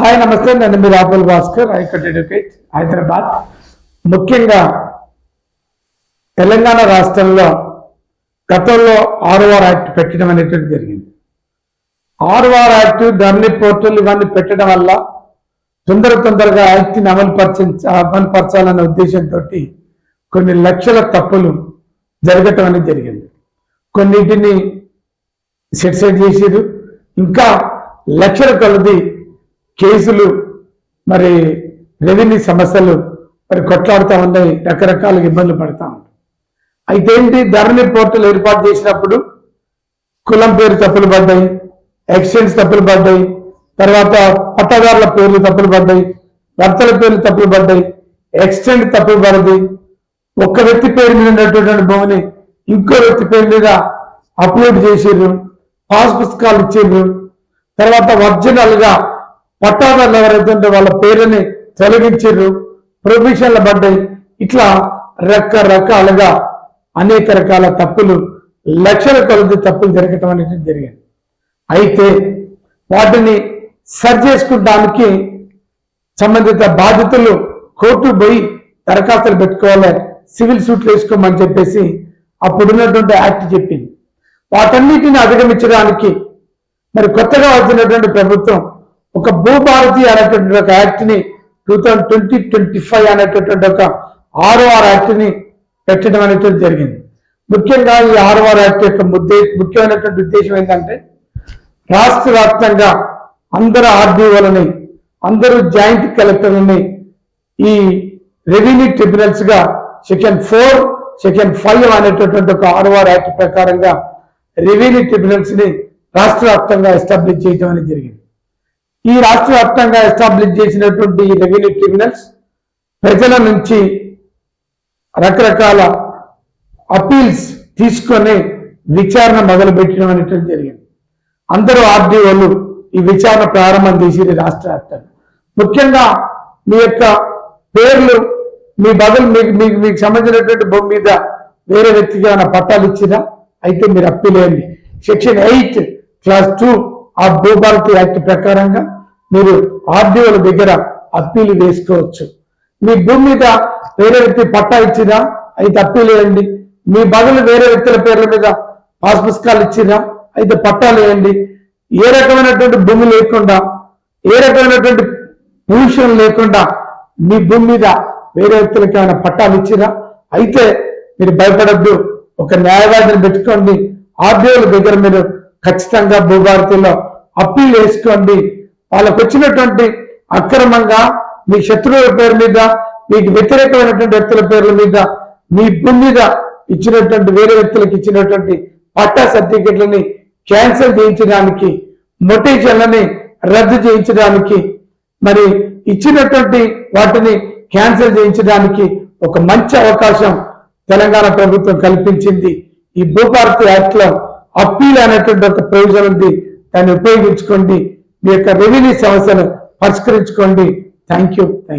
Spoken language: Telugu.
హాయ్ నమస్తే. నేను మీ రాహుల్ భాస్కర్ ఐ అడ్వకేట్ హైదరాబాద్. ముఖ్యంగా తెలంగాణ రాష్ట్రంలో గతంలో ఆర్ఓఆర్ యాక్ట్ పెట్టడం అనేటువంటి జరిగింది. ఆర్ఓఆర్ యాక్ట్ ధర్ని పోర్టల్ ఇవన్నీ పెట్టడం వల్ల తొందర తొందరగా యాక్ట్ని అమలు అమలుపరచాలనే ఉద్దేశంతో కొన్ని లక్షల తప్పులు జరగటం అనేది జరిగింది. కొన్నిటిని సెటిసైడ్ చేసారు ఇంకా లక్షల కొలది కేసులు మరి రెవెన్యూ సమస్యలు మరి కొట్లాడుతూ ఉన్నాయి రకరకాల ఇబ్బందులు పడతా అయితే ఏంటి? ధరణి పోర్టల్ ఏర్పాటు చేసినప్పుడు కులం పేరు తప్పులు పడ్డాయి ఎక్స్చేంజ్ తప్పులు పడ్డాయి తర్వాత పట్టదారుల పేర్లు తప్పులు పడ్డాయి భర్తల పేర్లు తప్పులు పడ్డాయి ఎక్స్టెండ్ తప్పులు పడింది. ఒక్క వ్యక్తి పేరు మీద ఉన్నటువంటి భూమిని ఇంకో వ్యక్తి పేరు మీద అప్లోడ్ చేసిర్రు పాస్ పుస్తకాలు ఇచ్చిర్రు తర్వాత ఒరిజినల్గా పట్టాదారులు ఎవరైతుంటే వాళ్ళ పేరుని తొలగించిర్రు ప్రొఫెషన్ల పడ్డాయి ఇట్లా రకరకాలుగా అనేక రకాల తప్పులు లక్షల కొలది తప్పులు జరగటం అనేది జరిగింది. అయితే వాటిని సరి చేసుకుంటానికి సంబంధిత బాధితులు కోర్టు పోయి దరఖాస్తులు పెట్టుకోవాలి సివిల్ సూట్లు వేసుకోమని చెప్పేసి అప్పుడున్నటువంటి యాక్ట్ చెప్పింది. వాటన్నిటిని అధిగమించడానికి మరి కొత్తగా వచ్చినటువంటి ప్రభుత్వం ఒక భూభారతి అనేటువంటి ఒక యాక్ట్ని two thousand twenty twenty five అనేటటువంటి ఒక ఆర్ఓఆర్ యాక్ట్ని పెట్టడం అనేటువంటి జరిగింది. ముఖ్యంగా ఈ ఆర్ఓఆర్ యాక్ట్ యొక్క ముద్దే ముఖ్యమైనటువంటి ఉద్దేశం ఏంటంటే రాష్ట్ర వ్యాప్తంగా అందరు ఆర్డీఓలని అందరూ జాయింట్ కలెక్టర్లని ఈ రెవెన్యూ ట్రిబ్యునల్స్గా సెక్షన్ ఫోర్ సెక్షన్ ఫైవ్ అనేటటువంటి ఒక ఆర్ఓఆర్ యాక్ట్ ప్రకారంగా రెవెన్యూ ట్రిబ్యునల్స్ని రాష్ట్ర వ్యాప్తంగా ఎస్టాబ్లిష్ చేయడం అనేది జరిగింది. ఈ రాష్ట్ర వ్యాప్తంగా ఎస్టాబ్లిష్ చేసినటువంటి రెవెన్యూ ట్రిబ్యునల్స్ ప్రజల నుంచి రకరకాల అపీల్స్ తీసుకొని విచారణ మొదలుపెట్టడం అనేటువంటి జరిగింది. అందరూ ఆర్డీఓలు ఈ విచారణ ప్రారంభం చేసి రాష్ట్ర వ్యాప్తంగా. ముఖ్యంగా మీ యొక్క పేర్లు మీ బదులు మీకు మీకు మీకు సంబంధించినటువంటి భూమి మీద వేరే వ్యక్తికి ఏమైనా పట్టాలు ఇచ్చినా అయితే మీరు అప్పీలేయండి సెక్షన్ ఎయిట్ క్లాస్ టూ ఆ భూభారతి యాక్ట్ ప్రకారంగా మీరు ఆర్డీఓల దగ్గర అప్పీలు వేసుకోవచ్చు. మీ భూమి మీద వేరే వ్యక్తి పట్టా ఇచ్చినా అయితే అప్పీలు వేయండి. మీ బదులు వేరే వ్యక్తుల పేర్ల మీద పాస్ పుస్తకాలు ఇచ్చినా అయితే పట్టాలు వేయండి. ఏ రకమైనటువంటి భూమి లేకుండా ఏ రకమైనటువంటి పొల్యూషన్ లేకుండా మీ భూమి మీద వేరే వ్యక్తులకి ఏమైనా పట్టాలు ఇచ్చినా అయితే మీరు భయపడద్దు. ఒక న్యాయవాదిని పెట్టుకోండి. ఆర్డీఓల దగ్గర మీరు ఖచ్చితంగా భూభారతిలో అప్పీల్ వేసుకోండి. వాళ్ళకు వచ్చినటువంటి అక్రమంగా మీ శత్రువుల పేరు మీద మీకు వ్యతిరేకమైనటువంటి వ్యక్తుల పేర్ల మీద మీ భూమి మీద ఇచ్చినటువంటి వేరే వ్యక్తులకు ఇచ్చినటువంటి పట్టా సర్టిఫికెట్లని క్యాన్సిల్ చేయించడానికి మొటేషన్లని రద్దు చేయించడానికి మరి ఇచ్చినటువంటి వాటిని క్యాన్సిల్ చేయించడానికి ఒక మంచి అవకాశం తెలంగాణ ప్రభుత్వం కల్పించింది. ఈ భూభారతి యాక్ట్లో అప్పీల్ అనేటువంటి ఒక ప్రయోజనం ఉంది దాన్ని ఉపయోగించుకోండి. మీ యొక్క రెవెన్యూ సమస్యను పరిష్కరించుకోండి. Thank you thank you